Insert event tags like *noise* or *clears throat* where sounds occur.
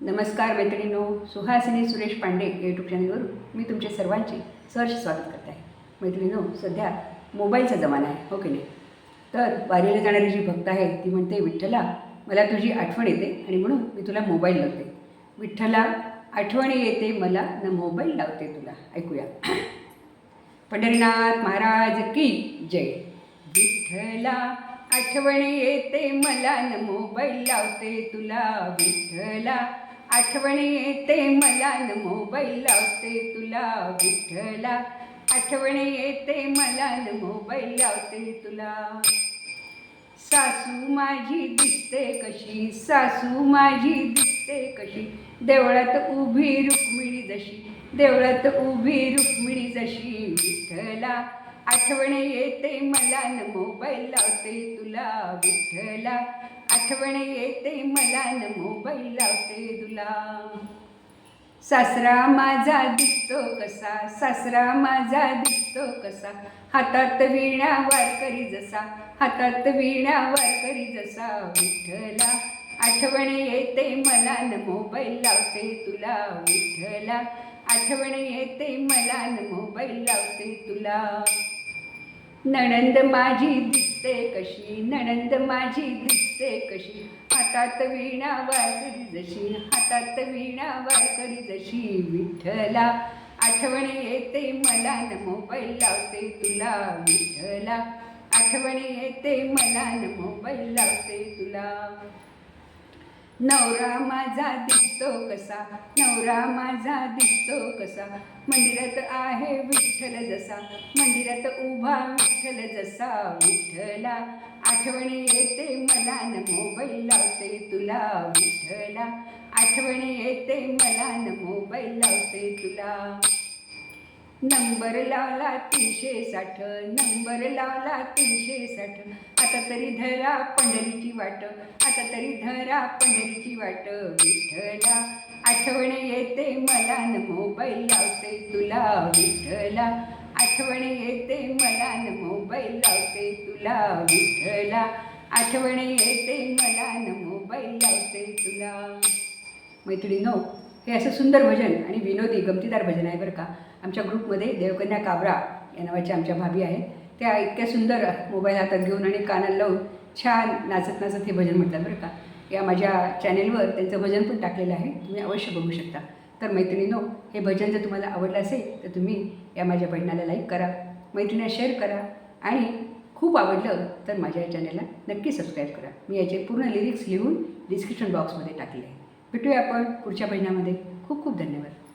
नमस्कार मैत्रिणींनो सुहासिनी सुरेश पांडे या यूट्यूब चॅनलवर मी तुमचे सर्वांचे सहर्ष स्वागत करत आहे. मैत्रिणींनो सध्या मोबाईलचा जमाना आहे हो की नाही? तर वारीला जाणारी जी भक्त आहे ती म्हणते विठ्ठला मला तुझी आठवण येते आणि म्हणून मी तुला मोबाईल लावते. विठ्ठला आठवणी येते मला न मोबाईल लावते तुला. ऐकूया. *clears throat* पंढरीनाथ महाराज की जय. विठ्ठला आठवण येते मला न मोबाईल लावते तुला. विठ्ठला आठवण येते मला न मोबाईल लावते तुला विठ्ठला. आठवण येते मला न मोबाईल लावते तुला. सासू माझी दिसते कशी? सासू माझी दिसते कशी? देवळात उभी रुक्मिणी जशी. देवळात उभी रुक्मिणी जशी विठ्ठला. आठवण येते मला न मोबाईल लावते तुला विठ्ठला. आठवण येते मला न मोबाईल लावते तुला. सासरा माझा दिसतो कसा? सासरा माझा दिसतो कसा? हातात वीणा वारकरी जसा. हातात वीणा वारकरी जसा. विठ्ठला आठवण येते मला न मोबाईल लावते तुला. विठ्ठला आठवण येते मला न मोबाईल लावते तुला. नणंद माझी दिसते कशी? नणंद माझी दिसते कशी? हातात वीणा वारकरी जशी. हातात वीणा वारकरी जशी. विठ्ठला आठवण येते मला न मोबाईल लावते तुला विठ्ठला. आठवण येते मला न मोबाईल लावते तुला नवरा माझा दिसतो कसा? नवरा माझा दिसतो कसा? मंदिरात आहे विठ्ठल जसा. मंदिरात उभा विठ्ठल जसा. विठ्ठला आठवणी येते मला न मोबाईल लावते तुला. विठ्ठला आठवणी येते मला न मोबाईल लावते तुला. नंबर लावला तीनशे साठ नंबर लावला तीनशे साठ. आता तरी धरा पंढरीची वाट आता तरी धरा पंढरीची वाट. विठ्ठला आठवण येते मला न मोबाईल लावते तुला. विठ्ठला आठवण येते मला न मोबाईल लावते तुला. विठ्ठला आठवण येते मला न मोबाईल लावते तुला. मैत्रिणीनो हे असं सुंदर भजन आणि विनोदी गमतीदार भजन आहे बरं का. आमच्या ग्रुपमध्ये देवकन्या काबरा या नावाच्या आमच्या भाभी आहेत. त्या इतक्या सुंदर मोबाईल हातात घेऊन आणि कानाला लावून छान नाचत नाचत हे भजन म्हटलं बरं का. या माझ्या चॅनेलवर त्यांचं भजन पण टाकलेलं आहे. तुम्ही अवश्य बघू शकता. तर मैत्रिणीनो हे भजन जर तुम्हाला आवडलं असेल तर तुम्ही या माझ्या बहिणाला लाईक करा मैत्रिणीला शेअर करा आणि खूप आवडलं तर माझ्या या चॅनलला नक्की सबस्क्राईब करा. मी याचे पूर्ण लिरिक्स लिहून डिस्क्रिप्शन बॉक्समध्ये टाकले आहे. भेटूया आपण पुढच्या भजनामध्ये. खूप खूप धन्यवाद.